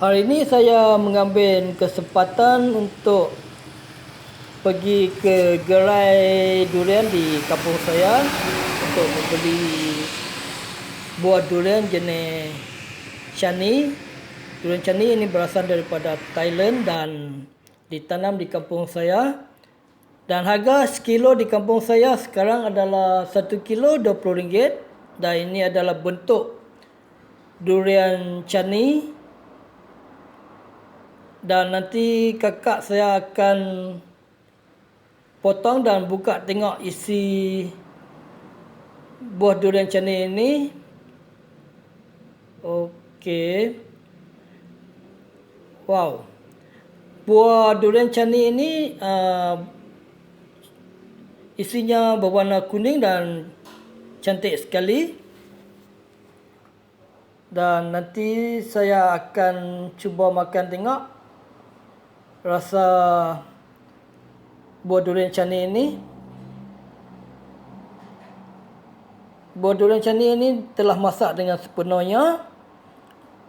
Hari ini saya mengambil kesempatan untuk pergi ke gerai durian di kampung saya untuk membeli buah durian jenis Chani. Durian Chani ini berasal daripada Thailand dan ditanam di kampung saya. Dan harga sekilo di kampung saya sekarang adalah 1 kilo RM20 dan ini adalah bentuk durian Chani dan nanti kakak saya akan potong dan buka tengok isi buah durian cani ini. Okey. Wow. Buah durian cani ini uh, isinya berwarna kuning dan cantik sekali. Dan nanti saya akan cuba makan tengok rasa buah durian cani ini. Buah durian cani ini telah masak dengan sepenuhnya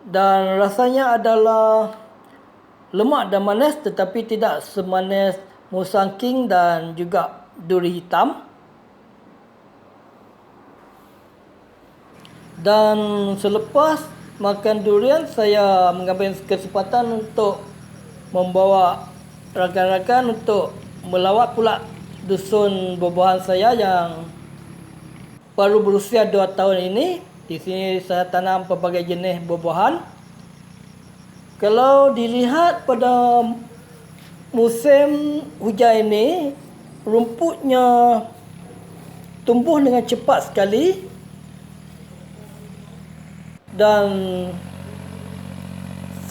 dan rasanya adalah lemak dan manis tetapi tidak semanis musang king dan juga duri hitam. Dan selepas makan durian saya mengambil kesempatan untuk membawa rakan-rakan untuk melawat pula dusun buah-buahan saya yang baru berusia 2 tahun ini. Di sini saya tanam pelbagai jenis buah-buahan. Kalau dilihat pada musim hujan ini, rumputnya tumbuh dengan cepat sekali dan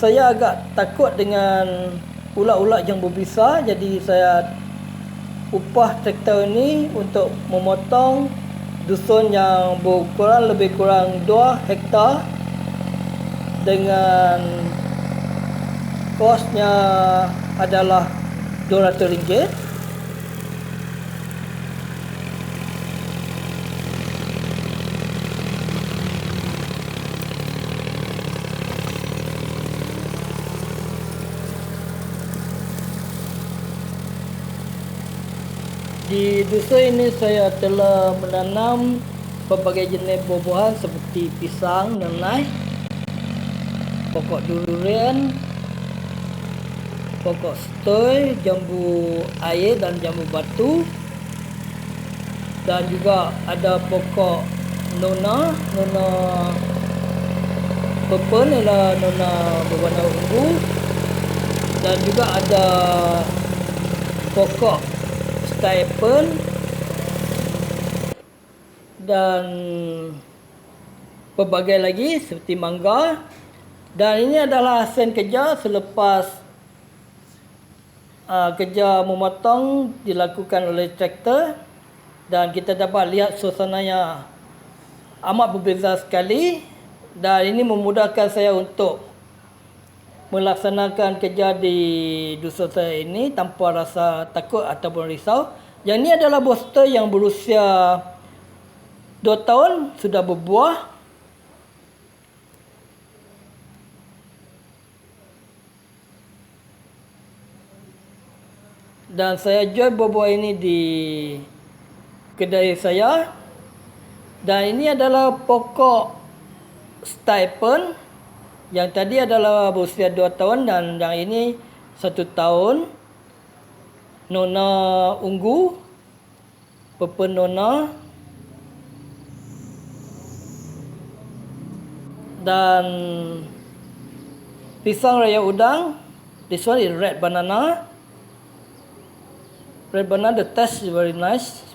saya agak takut dengan ulat-ulat yang berbisa jadi saya upah traktor ini untuk memotong dusun yang berukuran lebih kurang 2 hektar dengan kosnya adalah RM200 Di dusun ini saya telah menanam pelbagai jenis buah-buahan seperti pisang, nanai, pokok durian, pokok stoi, jambu air dan jambu batu. Dan juga ada pokok nona, nona purple ialah nona berwarna ungu. Dan juga ada pokok stipend dan pelbagai lagi seperti mangga. Dan ini adalah hasil kerja selepas uh, kerja memotong dilakukan oleh traktor dan kita dapat lihat suasananya amat berbeza sekali. Dan ini memudahkan saya untuk melaksanakan kerja di dusun saya ini tanpa rasa takut ataupun risau. Yang ini adalah booster yang berusia 2 tahun sudah berbuah. Dan saya jual buah-buah ini di kedai saya. Dan ini adalah pokok stipend yang tadi adalah berusia 2 tahun dan yang ini 1 tahun. Nona ungu. Purple nona. Dan pisang raya udang. This one is red banana. Red banana, the taste is very nice.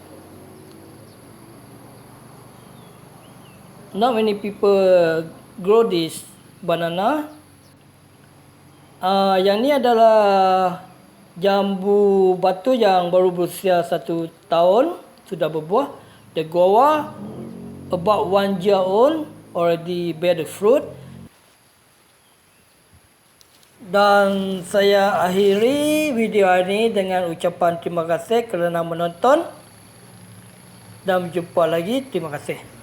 Not many people grow this banana. Uh, yang ni adalah jambu batu yang baru berusia satu tahun sudah berbuah. The guava about one year old already bear the fruit. Dan saya akhiri video ini dengan ucapan terima kasih kerana menonton. Dan jumpa lagi. Terima kasih.